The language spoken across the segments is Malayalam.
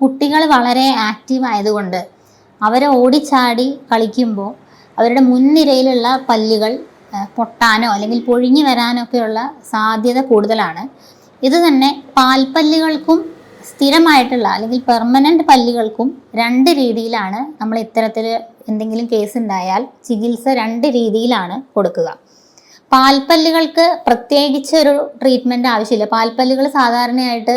കുട്ടികൾ വളരെ ആക്റ്റീവ് ആയതുകൊണ്ട് അവർ ഓടിച്ചാടി കളിക്കുമ്പോൾ അവരുടെ മുൻനിരയിലുള്ള പല്ലുകൾ പൊട്ടാനോ അല്ലെങ്കിൽ പൊഴിഞ്ഞു വരാനോ ഒക്കെയുള്ള സാധ്യത കൂടുതലാണ്. ഇത് തന്നെ പാൽപ്പല്ലുകൾക്കും സ്ഥിരമായിട്ടുള്ള അല്ലെങ്കിൽ പെർമനന്റ് പല്ലുകൾക്കും രണ്ട് രീതിയിലാണ് നമ്മൾ ഇത്തരത്തിൽ എന്തെങ്കിലും കേസ് ഉണ്ടായാൽ ചികിത്സ രണ്ട് രീതിയിലാണ് കൊടുക്കുക. പാൽപ്പല്ലുകൾക്ക് പ്രത്യേകിച്ച് ഒരു ട്രീറ്റ്മെന്റ് ആവശ്യമില്ല. പാൽപ്പല്ലുകൾ സാധാരണയായിട്ട്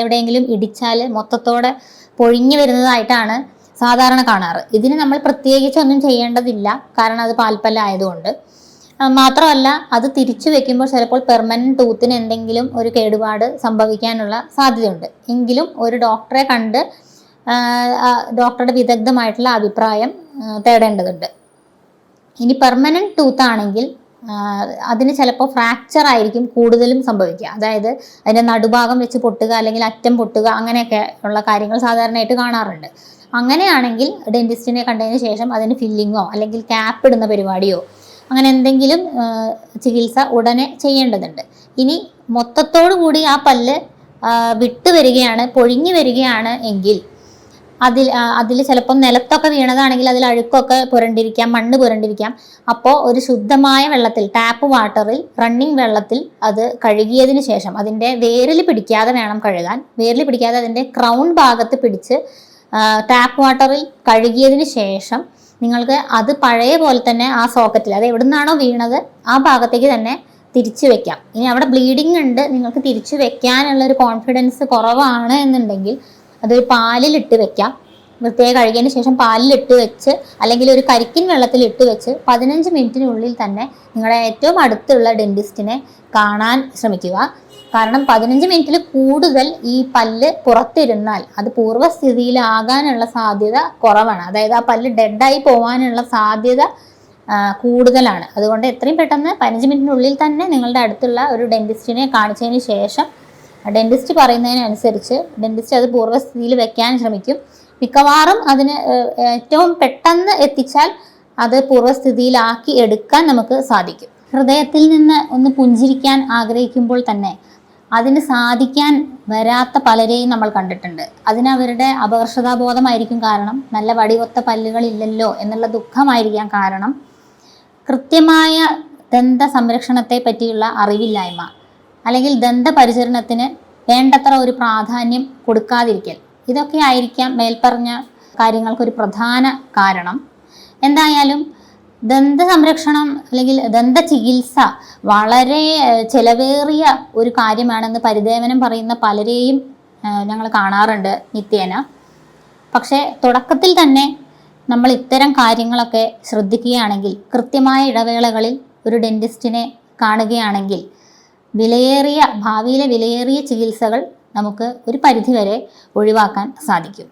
എവിടെയെങ്കിലും ഇടിച്ചാൽ മൊത്തത്തോടെ പൊഴിഞ്ഞു വരുന്നതായിട്ടാണ് സാധാരണ കാണാറ്. ഇതിന് നമ്മൾ പ്രത്യേകിച്ച് ഒന്നും ചെയ്യേണ്ടതില്ല. കാരണം അത് പാൽപ്പല്ലായതുകൊണ്ട് മാത്രമല്ല അത് തിരിച്ചു വെക്കുമ്പോൾ ചിലപ്പോൾ പെർമനന്റ് ടൂത്തിന് എന്തെങ്കിലും ഒരു കേടുപാട് സംഭവിക്കാനുള്ള സാധ്യതയുണ്ട്. എങ്കിലും ഒരു ഡോക്ടറെ കണ്ട് ഡോക്ടറുടെ വിദഗ്ധമായിട്ടുള്ള അഭിപ്രായം തേടേണ്ടതുണ്ട്. ഇനി പെർമനന്റ് ടൂത്ത് ആണെങ്കിൽ അതിന് ചിലപ്പോൾ ഫ്രാക്ചർ ആയിരിക്കും കൂടുതലും സംഭവിക്കുക. അതായത് അതിന്റെ നടുഭാഗം വെച്ച് പൊട്ടുക അല്ലെങ്കിൽ അറ്റം പൊട്ടുക അങ്ങനെയൊക്കെ ഉള്ള കാര്യങ്ങൾ സാധാരണയായിട്ട് കാണാറുണ്ട്. അങ്ങനെയാണെങ്കിൽ ഡെന്റിസ്റ്റിനെ കണ്ടതിന് ശേഷം അതിന് ഫില്ലിങ്ങോ അല്ലെങ്കിൽ ക്യാപ്പ് ഇടുന്ന പരിപാടിയോ അങ്ങനെ എന്തെങ്കിലും ചികിത്സ ഉടനെ ചെയ്യേണ്ടതുണ്ട്. ഇനി മൊത്തത്തോടു കൂടി ആ പല്ല് വിട്ട് വരികയാണ് പൊഴിഞ്ഞു വരികയാണ് എങ്കിൽ അതിൽ അതിൽ ചിലപ്പം നിലത്തൊക്കെ വീണതാണെങ്കിൽ അതിൽ അഴുക്കൊക്കെ പുരണ്ടിരിക്കാം മണ്ണ് പുരണ്ടിരിക്കാം. അപ്പോൾ ഒരു ശുദ്ധമായ വെള്ളത്തിൽ ടാപ്പ് വാട്ടറിൽ റണ്ണിങ് വെള്ളത്തിൽ അത് കഴുകിയതിന് ശേഷം അതിന്റെ വേരിൽ പിടിക്കാതെ വേണം കഴുകാൻ. വേരിൽ പിടിക്കാതെ അതിന്റെ ക്രൗൺ ഭാഗത്ത് പിടിച്ച് ടാപ്പ് വാട്ടറിൽ കഴുകിയതിന് ശേഷം നിങ്ങൾക്ക് അത് പഴയ പോലെ തന്നെ ആ സോക്കറ്റിൽ അത് എവിടുന്നാണോ വീണത് ആ ഭാഗത്തേക്ക് തന്നെ തിരിച്ചു വെക്കാം. ഇനി അവിടെ ബ്ലീഡിങ് ഉണ്ട് നിങ്ങൾക്ക് തിരിച്ചു വെക്കാനുള്ള ഒരു കോൺഫിഡൻസ് കുറവാണ് എന്നുണ്ടെങ്കിൽ അതൊരു പാലിലിട്ട് വെക്കാം. വൃത്തിയായി കഴുകിയതിന് ശേഷം പാലിലിട്ട് വെച്ച് അല്ലെങ്കിൽ ഒരു കരിക്കിൻ വെള്ളത്തിൽ ഇട്ട് വെച്ച് പതിനഞ്ച് മിനിറ്റിനുള്ളിൽ തന്നെ നിങ്ങളുടെ ഏറ്റവും അടുത്തുള്ള ഡെന്റിസ്റ്റിനെ കാണാൻ ശ്രമിക്കുക. കാരണം പതിനഞ്ച് മിനിറ്റിൽ കൂടുതൽ ഈ പല്ല് പുറത്തിരുന്നാൽ അത് പൂർവസ്ഥിതിയിലാകാനുള്ള സാധ്യത കുറവാണ്. അതായത് ആ പല്ല് ഡെഡായി പോകാനുള്ള സാധ്യത കൂടുതലാണ്. അതുകൊണ്ട് എത്രയും പെട്ടെന്ന് പതിനഞ്ച് മിനിറ്റിനുള്ളിൽ തന്നെ നിങ്ങളുടെ അടുത്തുള്ള ഒരു ഡെന്റിസ്റ്റിനെ കാണിച്ചതിന് ശേഷം ഡെന്റിസ്റ്റ് പറയുന്നതിനനുസരിച്ച് ഡെന്റിസ്റ്റ് അത് പൂർവസ്ഥിതിയിൽ വെക്കാൻ ശ്രമിക്കും. മിക്കവാറും അതിന് ഏറ്റവും പെട്ടെന്ന് എത്തിച്ചാൽ അത് പൂർവസ്ഥിതിയിലാക്കി എടുക്കാൻ നമുക്ക് സാധിക്കും. ഹൃദയത്തിൽ നിന്ന് ഒന്ന് പുഞ്ചിരിക്കാൻ ആഗ്രഹിക്കുമ്പോൾ തന്നെ അതിന് സാധിക്കാൻ വരാത്ത പലരെയും നമ്മൾ കണ്ടിട്ടുണ്ട്. അതിനവരുടെ അപകർഷതാബോധമായിരിക്കും കാരണം നല്ല വടികൊത്ത പല്ലുകളില്ലല്ലോ എന്നുള്ള ദുഃഖമായിരിക്കാം കാരണം കൃത്യമായ ദന്ത സംരക്ഷണത്തെ പറ്റിയുള്ള അറിവില്ലായ്മ. അല്ലെങ്കിൽ ദന്തപരിചരണത്തിന് വേണ്ടത്ര ഒരു പ്രാധാന്യം കൊടുക്കാതിരിക്കൽ. ഇതൊക്കെ ആയിരിക്കാം മേൽപ്പറഞ്ഞ കാര്യങ്ങൾക്കൊരു പ്രധാന കാരണം. എന്തായാലും ദന്ത സംരക്ഷണം അല്ലെങ്കിൽ ദന്ത ചികിത്സ വളരെ ചെലവേറിയ ഒരു കാര്യമാണെന്ന് പരിദേവനം പറയുന്ന പലരെയും ഞങ്ങൾ കാണാറുണ്ട് നിത്യേന. പക്ഷേ തുടക്കത്തിൽ തന്നെ നമ്മൾ ഇത്തരം കാര്യങ്ങളൊക്കെ ശ്രദ്ധിക്കുകയാണെങ്കിൽ കൃത്യമായ ഇടവേളകളിൽ ഒരു ഡെന്റിസ്റ്റിനെ കാണുകയാണെങ്കിൽ വിലയേറിയ ഭാവിയിലെ വിലയേറിയ ചികിത്സകൾ നമുക്ക് ഒരു പരിധിവരെ ഒഴിവാക്കാൻ സാധിക്കും.